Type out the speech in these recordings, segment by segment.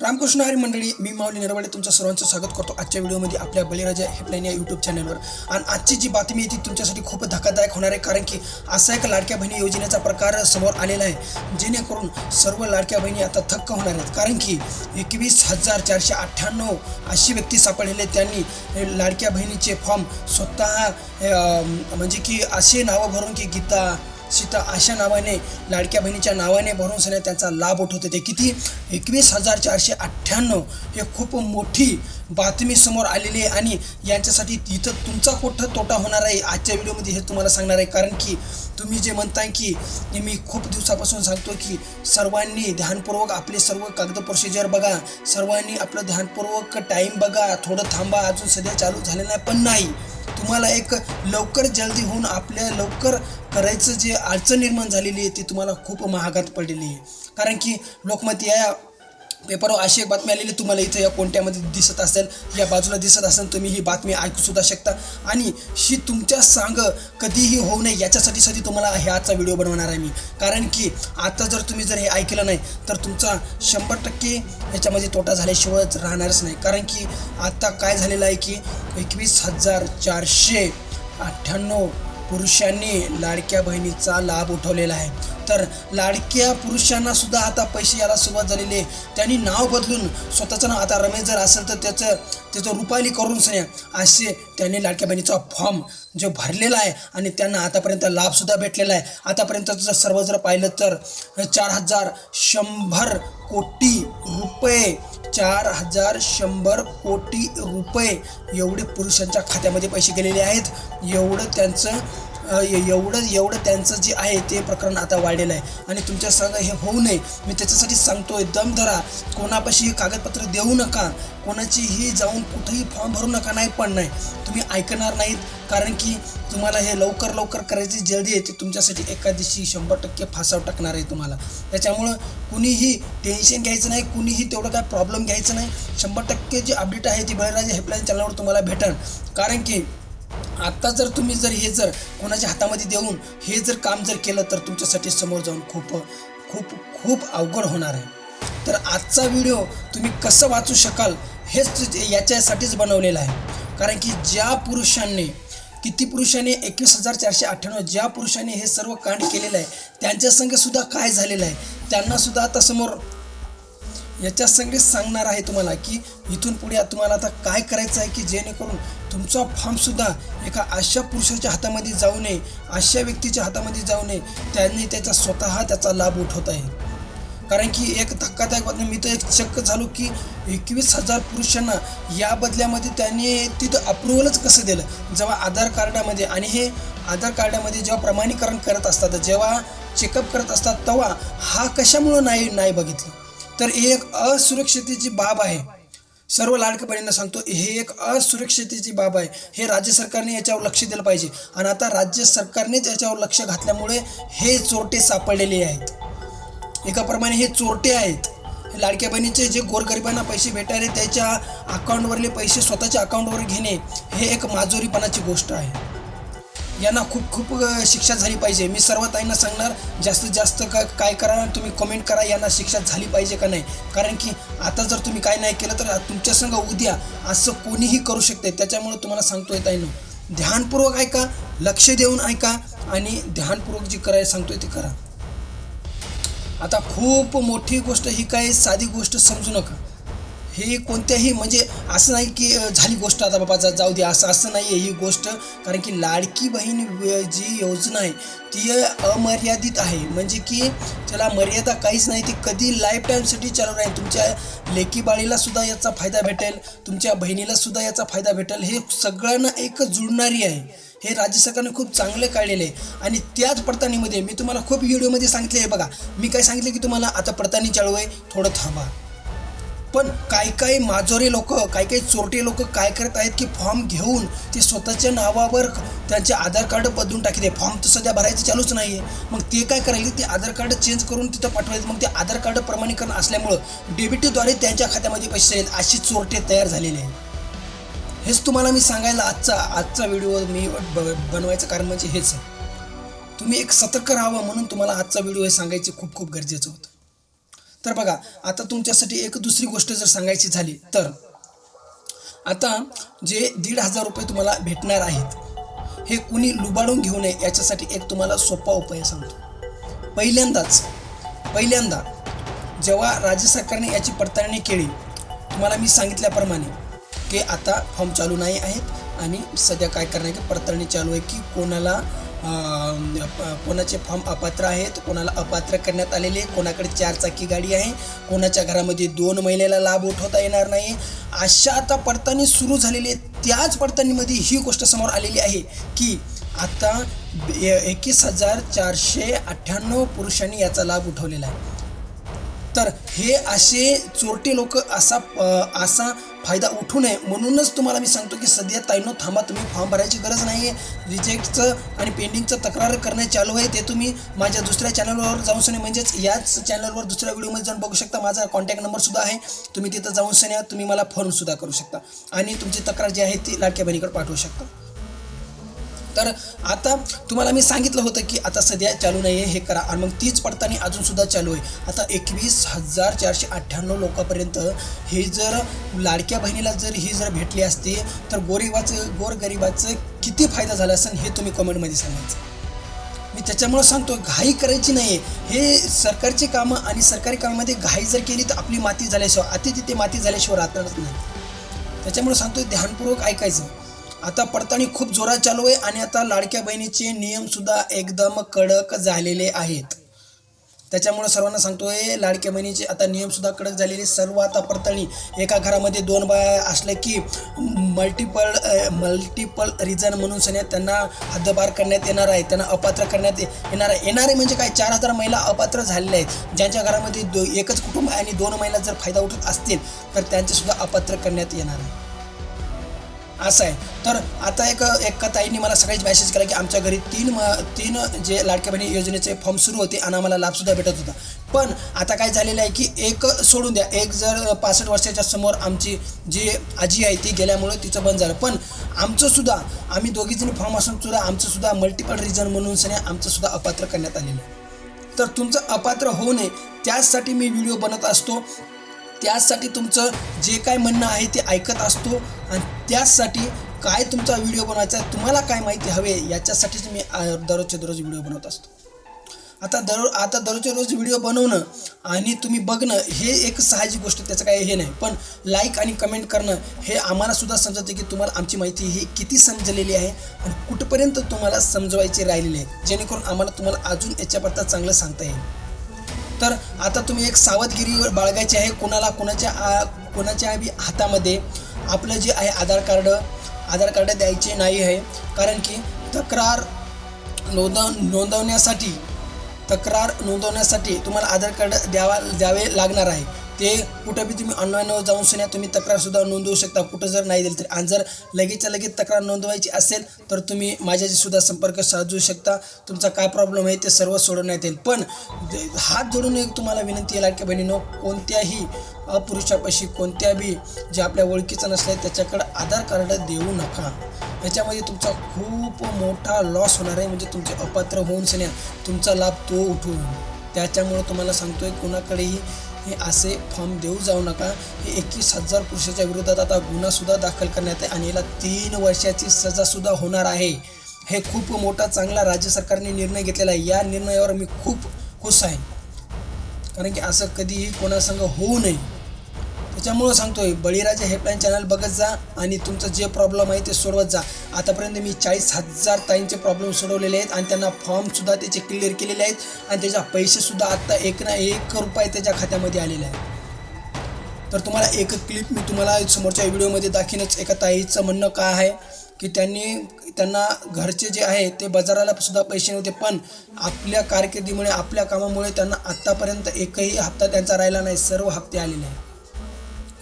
रामकृष्ण हरी मंडळी मी माऊली नरवाडे तुमचं सर्वांचं स्वागत करतो आजच्या व्हिडिओमध्ये आपल्या बळीराजा हेल्पलाईन या यूट्यूब चॅनलवर आणि आजची जी बातमी आहे ती तुमच्यासाठी खूप धक्कादायक होणार आहे कारण की असा एक लाडक्या बहिणी योजनेचा प्रकार समोर आलेला आहे जेणेकरून सर्व लाडक्या बहिणी आता थक्क होणार आहेत कारण की एकवीस हजार चारशे अठ्ठ्याण्णव अशी व्यक्ती सापडलेले आहेत. त्यांनी लाडक्या बहिणीचे फॉर्म स्वतः म्हणजे की असे नावं भरून की गीता सीता अशा नावाने लाडक्या बहिणीच्या नावाने भरून सगळ्या त्यांचा लाभ उठवत. होते किती? एकवीस हजार चारशे अठ्ठ्याण्णव. हे खूप मोठी बातमी समोर आलेली आहे आणि यांच्यासाठी इथं तुमचा कुठं तोटा होणार आहे. आजच्या व्हिडिओमध्ये हे तुम्हाला सांगणार आहे. कारण की तुम्ही जे म्हणताय की मी खूप दिवसापासून सांगतो की सर्वांनी ध्यानपूर्वक आपले सर्व कागद प्रोसिजर बघा. सर्वांनी आपलं ध्यानपूर्वक टाईम बघा. थोडं थांबा. अजून सध्या चालू झालेलं नाही. पण नाही. तुम्हाला एक लवकर जल्दी होऊन आपल्या लवकर करायचं जे अडचण निर्माण झालेली आहे ती तुम्हाला खूप महागात पडलेली आहे. कारण की लोकमत या पेपरवर अशी एक बातमी आलेली तुम्हाला इथं या कोणत्यामध्ये दिसत असेल या बाजूला दिसत असेल तुम्ही ही बातमी ऐकू सुद्धा शकता. आणि ही तुमच्या सांग कधीही होऊ नये याच्यासाठी साठी तुम्हाला हे आजचा व्हिडिओ बनवणार आहे मी. कारण की आता जर तुम्ही जर हे ऐकलं नाही तर तुमचा शंभर टक्के याच्यामध्ये तोटा झाल्याशिवायच राहणारच नाही. कारण की आता काय झालेलं आहे की एकवीस हजार चारशे अठ्ठ्याण्णव पुरुषांनी लाडक्या बहिणीचा लाभ उठवलेला आहे. तर लाडक्या पुरुषांना सुद्धा आता पैसे यायला सुरुवात झालेली आहे. त्यांनी नाव बदलून स्वतःचं नाव आता रमेश जर असेल तर त्याचं त्याचं रुपाली करून सन्या असे त्यांनी लाडक्या बहिणीचा फॉर्म जो भरलेला आहे आणि त्यांना आतापर्यंत लाभसुद्धा भेटलेला आहे. आतापर्यंत जर सर्व जर पाहिलं तर चार हजार शंभर कोटी रुपये चार हजार शंभर कोटी रुपये एवढे पुरुषांच्या खात्यामध्ये पैसे गेलेले आहेत. एवढं त्यांचं एवढं एवढं त्यांचं जे आहे ते प्रकरण आता वाढलेलं आहे. आणि तुमच्या संग हे होऊ नये. मी त्याच्यासाठी सांगतोय दम धरा. कोणापाशी हे कागदपत्र देऊ नका. कोणाचीही जाऊन कुठेही फॉर्म भरू नका. नाही पण नाही. तुम्ही ऐकणार नाहीत. कारण की तुम्हाला हे लवकर लवकर करायची जल्दी आहे ते तुमच्यासाठी एका दिवशी शंभर टक्के फासाव टाकणार आहे तुम्हाला. त्याच्यामुळं कुणीही टेन्शन घ्यायचं नाही. कुणीही तेवढं काय प्रॉब्लेम घ्यायचं नाही. शंभर टक्के जी अपडेट आहे ती बळीराजा हेल्पलाईन चॅनलवर तुम्हाला भेटेल कारण की आत्ता जर तुम्ही जर हे जर कोणाच्या हातामध्ये देऊन हे जर काम जर केलं तर तुमच्यासाठी समोर जाऊन खूप खूप खूप अवघड होणार आहे. तर आजचा व्हिडिओ तुम्ही कसं वाचू शकाल हेच याच्यासाठीच बनवलेलं आहे. कारण की ज्या पुरुषांनी किती पुरुषांनी एकवीस हजार चारशे अठ्ठ्याण्णव ज्या पुरुषांनी हे सर्व कांड केलेलं आहे त्यांच्या संग काय झालेलं आहे त्यांनासुद्धा आता समोर याच्या संगेच सांगणार आहे तुम्हाला की इथून पुढे तुम्हाला आता काय करायचं आहे की जेणेकरून तुमचा फॉर्मसुद्धा एका अशा पुरुषाच्या हातामध्ये जाऊ नये अशा व्यक्तीच्या हातामध्ये जाऊ नये त्यांनी त्याचा स्वतः त्याचा लाभ उठवत आहे. कारण की एक धक्कादायक बातमी मी तर एक चक्क झालो की एकवीस हजार पुरुषांना या बदल्यामध्ये त्यांनी तिथं अप्रुव्हलच कसं दिलं? जेव्हा आधार कार्डामध्ये आणि हे आधार कार्डामध्ये जेव्हा प्रमाणीकरण करत असतात जेव्हा चेकअप करत असतात तेव्हा हा कशामुळं नाही नाही बघितलं? तर ही एक असुरक्षितेची बाब आहे. सर्व लाडक्या बहिणींना सांगतो हे एक असुरक्षितेची बाब आहे. हे राज्य सरकारने याच्यावर लक्ष दिलं पाहिजे. आणि आता राज्य सरकारनेच याच्यावर लक्ष घातल्यामुळे हे चोरटे सापडलेले आहेत. एकाप्रमाणे हे चोरटे आहेत. लाडक्या बहिणीचे जे गोरगरिबांना पैसे भेटायले त्याच्या अकाउंटवरले पैसे स्वतःच्या अकाउंटवर घेणे हे एक माजोरीपणाची गोष्ट आहे. यांना खूप खूप शिक्षा झाली पाहिजे. मी सर्व ताईंना सांगणार जास्तीत जास्त का काय करा तुम्ही कमेंट करा यांना शिक्षा झाली पाहिजे का नाही. कारण की आता जर तुम्ही काय नाही केलं तर तुमच्या संग उद्या असं कोणीही करू शकते. त्याच्यामुळे तुम्हाला सांगतोय ताईनं. ध्यानपूर्वक ऐका लक्ष देऊन ऐका आणि ध्यानपूर्वक जी करायला सांगतोय ती करा. आता खूप मोठी गोष्ट ही काय साधी गोष्ट समजू नका. हे कोणत्याही म्हणजे असं नाही की झाली गोष्ट आता बाबा जा जाऊ दे असं असं नाही आहे ही गोष्ट. कारण की लाडकी बहीण जी योजना आहे ती अमर्यादित आहे. म्हणजे की त्याला मर्यादा काहीच नाही ती कधी लाईफ टाईमसाठी चालू राहील. तुमच्या लेकीबाळीला सुद्धा याचा फायदा भेटेल तुमच्या बहिणीला सुद्धा याचा फायदा भेटेल. हे सगळ्यांना एक जुळणारी आहे. हे राज्य सरकारने खूप चांगले काढलेले आहे. आणि त्याच पडताळणीमध्ये मी तुम्हाला खूप व्हिडिओमध्ये सांगितले आहे बघा. मी काय सांगितलं की तुम्हाला आता पडताळणी चालू आहे थोडं थांबा. पण काही काही माजोरे लोक काही काही चोरटे लोक काय करत आहेत की फॉर्म घेऊन ते स्वतःच्या नावावर त्यांचे आधार कार्ड बदलून टाकते फॉर्म तर सध्या भरायचं चालूच नाही आहे मग ते काय करायचे ते आधार कार्ड चेंज करून तिथं पाठवायचं. मग ते आधार कार्ड प्रमाणीकरण असल्यामुळं डेबिटद्वारे त्यांच्या खात्यामध्ये पैसे येईल अशी चोरटे तयार झालेले आहेत. हेच तुम्हाला मी सांगायला आजचा आजचा व्हिडिओ मी ब बनवायचं कारण म्हणजे हेच आहे. तुम्ही एक सतर्क राहावं म्हणून तुम्हाला आजचा व्हिडिओ हे सांगायचे खूप खूप गरजेचं होतं. तर बघा आता तुमच्यासाठी एक दुसरी गोष्ट जर सांगायची झाली तर आता जे दीड हजार रुपये तुम्हाला भेटणार आहेत हे कुणी लुबाडून घेऊ नये याच्यासाठी एक तुम्हाला सोपा उपाय सांगतो. पहिल्यांदाच पहिल्यांदा जेव्हा राज्य सरकारने याची पडताळणी केली तुम्हाला मी सांगितल्याप्रमाणे की आता फॉर्म चालू नाही आहेत आणि सध्या काय करणार की पडताळणी चालू आहे की कोणाला कोणाचे फॉर्म अपात्र आहेत कोणाला अपात्र करण्यात आलेले कोणाकडे चार चाकी गाडी आहे कोणाच्या घरामध्ये दोन महिलेला लाभ उठवता येणार नाही. अशा आता पडताळणी सुरू झालेली आहे. त्याच पडताळणीमध्ये ही गोष्ट समोर आलेली आहे की आता एकवीस हजार चारशे अठ्ठ्याण्णव पुरुषांनी याचा लाभ उठवलेला आहे. तर हे असे चोरटे लोक असा असा फायदा उठू नये म्हणूनच तुम्हाला मी सांगतो की सध्या ताईनो थांबा तुम्ही फॉर्म भरायची गरज नाही आहे रिजेक्टचं आणि पेंडिंगचं तक्रार करणे चालू आहे ते तुम्ही माझ्या दुसऱ्या चॅनलवर जाऊन सने म्हणजेच याच चॅनलवर दुसऱ्या व्हिडिओमध्ये जाऊन बघू शकता. माझा कॉन्टॅक्ट नंबरसुद्धा आहे. तुम्ही तिथं जाऊन सने तुम्ही मला फोनसुद्धा करू शकता. आणि तुमची तक्रार जी आहे ती लाडक्या बहिणीकडे पाठवू शकता. तर आता तुम्हाला मी सांगितलं होतं की आता सध्या चालू नाही आहे हे करा. आणि मग तीच पडताळणी अजूनसुद्धा चालू आहे. आता एकवीस हजार चारशे अठ्ठ्याण्णव लोकांपर्यंत हे जर लाडक्या बहिणीला जर ही जर भेटली असती तर गोरिबाचं गोरगरिबाचं किती फायदा झाला असेल हे तुम्ही कमेंटमध्ये सांगायचं. मी त्याच्यामुळं सांगतो घाई करायची नाही हे सरकारची कामं आणि सरकारी कामामध्ये घाई जर केली तर आपली माती झाल्याशिवाय अति तिथे माती झाल्याशिवाय राहणारच नाही. त्याच्यामुळे सांगतो ध्यानपूर्वक ऐकायचं. आता पडताळणी खूप जोरात चालू आहे आणि आता लाडक्या बहिणीचे नियमसुद्धा एकदम कडक झालेले आहेत. त्याच्यामुळे सर्वांना सांगतोय लाडक्या बहिणीचे आता नियमसुद्धा कडक झालेले सर्व आता पडताळणी एका घरामध्ये दोन बाया असल्या की मल्टिपल मल्टिपल रिझन म्हणून सने त्यांना हद्दपार करण्यात येणार आहे त्यांना अपात्र करण्यात येणार आहे. येणारे म्हणजे काय? चार हजार महिला अपात्र झालेल्या आहेत. ज्यांच्या घरामध्ये दो एकच कुटुंब आहे आणि दोन महिला जर फायदा उठत असतील तर त्यांचेसुद्धा अपात्र करण्यात येणार आहे. असं आहे. तर आता एक एक ताईंनी मला सगळ्याच मेसेज केला की आमच्या घरी तीन म तीन जे लाडक्या बहिणी योजनेचे फॉर्म सुरू होते आणि आम्हाला लाभसुद्धा भेटत होता. पण आता काय झालेलं आहे की एक सोडून द्या. एक जर पासष्ट वर्षाच्या समोर आमची जी आजी आहे ती गेल्यामुळे तिचं बंद झालं. पण आमचंसुद्धा आम्ही दोघीजणी फॉर्म असून सुद्धा आमचंसुद्धा मल्टिपल रिझन म्हणून सने आमचंसुद्धा अपात्र करण्यात आलेलं आहे. तर तुमचं अपात्र होऊ नये. त्याचसाठी मी व्हिडिओ बनत असतो. त्याचसाठी तुमचं जे काय म्हणणं आहे ते ऐकत असतो आणि त्याचसाठी काय तुमचा व्हिडिओ बनवायचा आहे तुम्हाला काय माहिती हवे याच्यासाठीच मी दररोजच्या दररोजचे दररोज व्हिडिओ बनवत असतो. आता दर आता दररोजचे रोज व्हिडिओ बनवणं आणि तुम्ही बघणं हे एक साहजिक गोष्ट त्याचं काही हे नाही. पण लाईक आणि कमेंट करणं हे आम्हाला सुद्धा की तुम्हाला आमची माहिती ही किती समजलेली आहे आणि कुठपर्यंत तुम्हाला समजवायची राहिलेली आहे. जेणेकरून आम्हाला तुम्हाला अजून याच्याबद्दल चांगलं सांगता येईल. तर आता तुम्ही एक सावधगिरी बाळगायची आहे कोणाला कोणाच्या आ- कोणाच्या बी हातामध्ये आपलं जे आहे आधार कार्ड आधार कार्ड द्यायचे नाही आहे. कारण की तक्रार नोंदव नोंदवण्यासाठी तक्रार नोंदवण्यासाठी तुम्हाला आधार कार्ड द्यावा द्यावे लागणार आहे. ते कुठं बी तुम्ही ऑनलाईनवर जाऊन सुद्धा तुम्ही तक्रारसुद्धा नोंदवू शकता. कुठं जर नाही दिली तरी. आणि जर लगेचच्या लगेच तक्रार नोंदवायची असेल तर तुम्ही माझ्याशी सुद्धा संपर्क साधू शकता. तुमचा काय प्रॉब्लेम आहे ते सर्व सोडवण्यात येईल. पण हात जोडून एक तुम्हाला विनंती आहे लाडक्या बहिणीनो कोणत्याही अपुरुषापाशी कोणत्या बी जे आपल्या ओळखीचं नसलं त्याच्याकडे आधार कार्ड देऊ नका. याच्यामध्ये तुमचा खूप मोठा लॉस होणार आहे. म्हणजे तुमचे अपात्र होऊन सन्या तुमचा लाभ तो उठून. त्याच्यामुळं तुम्हाला सांगतोय कोणाकडेही हे असे फॉर्म देऊ जाऊ नका. हे एकवीस हजार पुरुषाच्या विरोधात आता गुन्हासुद्धा दाखल करण्यात आहे आणि याला तीन वर्षाची सजासुद्धा होणार आहे. हे खूप मोठा चांगला राज्य सरकारने निर्णय घेतलेला आहे. या निर्णयावर मी खूप खुश आहे. कारण की असं कधीही कोणासंग होऊ नये. त्याच्यामुळं सांगतोय बळीराजा हेल्पलाईन चॅनल बघत जा आणि तुमचं जे प्रॉब्लेम आहे ते सोडवत जा. आतापर्यंत मी चाळीस हजार ताईंचे प्रॉब्लेम सोडवलेले आहेत आणि त्यांना फॉर्मसुद्धा त्याचे क्लिअर केलेले आहेत आणि त्याच्या पैसेसुद्धा आत्ता एक ना एक रुपये त्याच्या खात्यामध्ये आलेले आहे तर तुम्हाला एक क्लिप मी तुम्हाला समोरच्या व्हिडिओमध्ये दाखीनच एका ताईचं म्हणणं काय आहे की त्यांनी त्यांना घरचे जे आहे ते बाजाराला सुद्धा पैसे नव्हते पण आपल्या कारकिर्दीमुळे आपल्या कामामुळे त्यांना आत्तापर्यंत एकही हप्ता त्यांचा राहिला नाही सर्व हप्ते आलेले आहे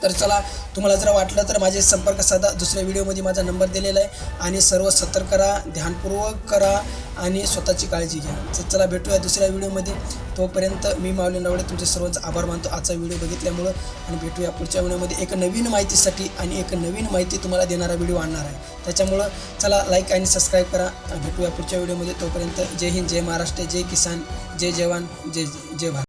तर चला तुम्हाला जर वाटलं तर माझे संपर्क साधा. दुसऱ्या व्हिडिओमध्ये माझा नंबर दिलेला आहे. आणि सर्व सतर्क करा ध्यानपूर्वक करा आणि स्वतःची काळजी घ्या. तर चला भेटूया दुसऱ्या व्हिडिओमध्ये. तोपर्यंत मी माऊली नवडे तुमचे सर्वांचा आभार मानतो. आजचा व्हिडिओ बघितल्यामुळं आणि भेटूया पुढच्या व्हिडिओमध्ये. एक नवीन माहितीसाठी आणि एक नवीन माहिती तुम्हाला देणारा व्हिडिओ आणणार आहे. त्याच्यामुळं चला लाईक आणि सबस्क्राईब करा. भेटूया पुढच्या व्हिडिओमध्ये. तोपर्यंत जय हिंद जय महाराष्ट्र जय किसान जय जवान जय जय भारत.